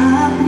I'm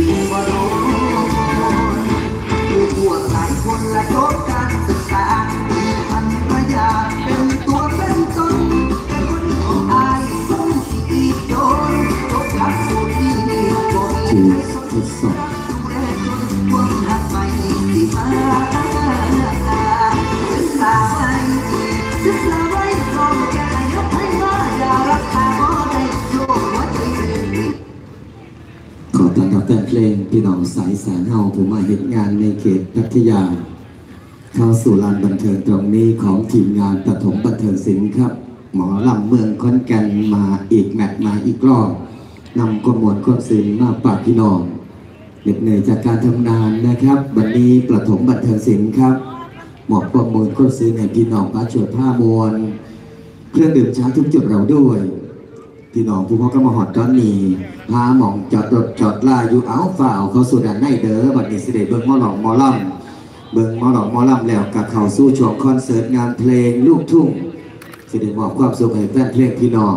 You. ต้อนรับแฟนเพลงพี่น้องสายแสนเฮาผมมาเห็นงานในเขตพัทยา เข้าสู่ลานบันเทิงตรงนี้ของทีมงานปฐมบันเทิงศิลป์ครับ หมอลำเมืองคอนแก่นมาอีกแมตช์มาอีกรอบนำกมวลความศิลป์มาปากพี่น้องเหน็ดเหนื่อยจากการทำงานนะครับ วันนี้ปฐมบันเทิงศิลป์ครับหมอบประมวลความศิลป์ให้พี่น้องพระชวดผ้ามวลเครื่องดื่มช้าทุกจุดเราด้วย พี่น้องผู้พ่อก็มาหอดตอนนี้พาหมองจอดรถจอดลาอยู่เอาฝ่าวเขาสู่ด้านในเด้อบัดนี้สิเดเบิ่งมอหลองมอลำเบิ่งมอหลองมอลำแล้วกับเขาสู่ช่วงคอนเสิร์ตงานเพลงลูกทุ่งสิเดมอบความสุขให้แฟนเพลงพี่น้อง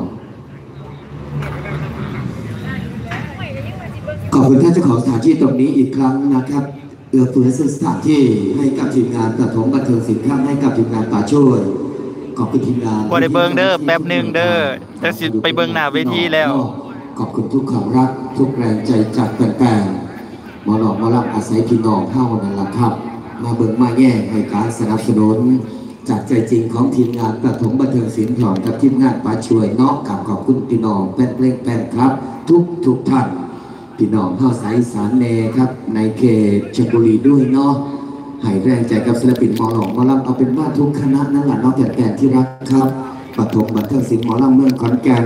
ขอบคุณท่านเจ้าของสถานที่ตรงนี้อีกครั้งนะครับเอื้อเฟื้อสถานที่ให้กับทีมงานประถมบันเทิงสินค้าให้กับทีมงานป่าช่วย ขอบคุณทีมงานบ่ได้เบิ่งเด้อแป๊บหนึ่งเด้อแต่สิไปเบิ่งหน้าเวทีแล้ว ขอบคุณทุกความรัก ทุกแรงใจจากแฟนๆหมอหลอกหมอรับอาศัยพี่น้องเท่านั้นละครับ มาเบิ่งมาแย่งให้การสนับสนุน จากใจจริงของทีมงานประถมบันเทิงศิลป์พร้อมกับทีมงานป่าช่วยเนาะกับขอบคุณพี่น้องแฟนเพลงแฟนครับ ทุกทุกท่านพี่น้องเท่าสายสารเนครับ ในเขตชลบุรีด้วยเนาะ ให้แรงใจกับศิลปินหมอหลอกหมอลำเอาเป็นว่าทุกคณะนั่นแหละนาะแต่แต่ที่รักครับปฐมบันเทิงศิลป์หมอลำเมืองขอนแก่น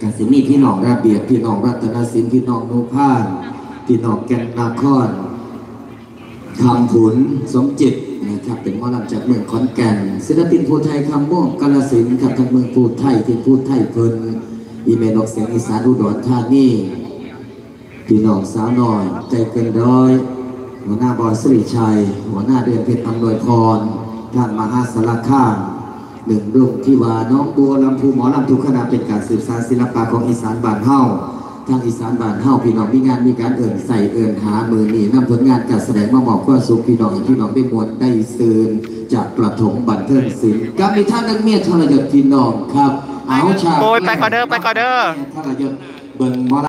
กาสิมีพี่น้องระเบียบพี่น้องรัตนศิลป์พี่น้องนุพานพี่น้องแก่นนาครคำผุนสมจิตนะครับเป็นหมอลำจากเมืองขอนแก่นศิลปินภูไทยคำม่วงกาลสินครับทางเมืองภูไทยที่ภูไทยเพิ่นอีเมลออกเสียงอีสานอุดรธานีพี่น้องสาวน้อยใจเกินร้อย หัวหน้าบอยสิริชัย หัวหน้าเดือนเพชรอำนวยพรท่านมหาสารคามหนึ่งรุ่งที่ว่าน้องบัวลำพูหมอลำทุกคณะเป็นการสืบสานศิลปะของอีสานบ้านเฮาทางอีสานบ้านเฮาพี่น้องมีงานมีการเอิ่นใส่เอิ่นหามือนีนำผลงานการแสดงมาบอกว่าสุขพี่น้องให้พี่น้องได้มวลได้ซื่นจากประถมบันเทิงศิลป์กับมีท่านนักเมียทรยศพี่น้องครับ เอาฉากโอ้ยไปก่อนเด้อไปก่อนเด้อทรยศเบิ่งหมอลำ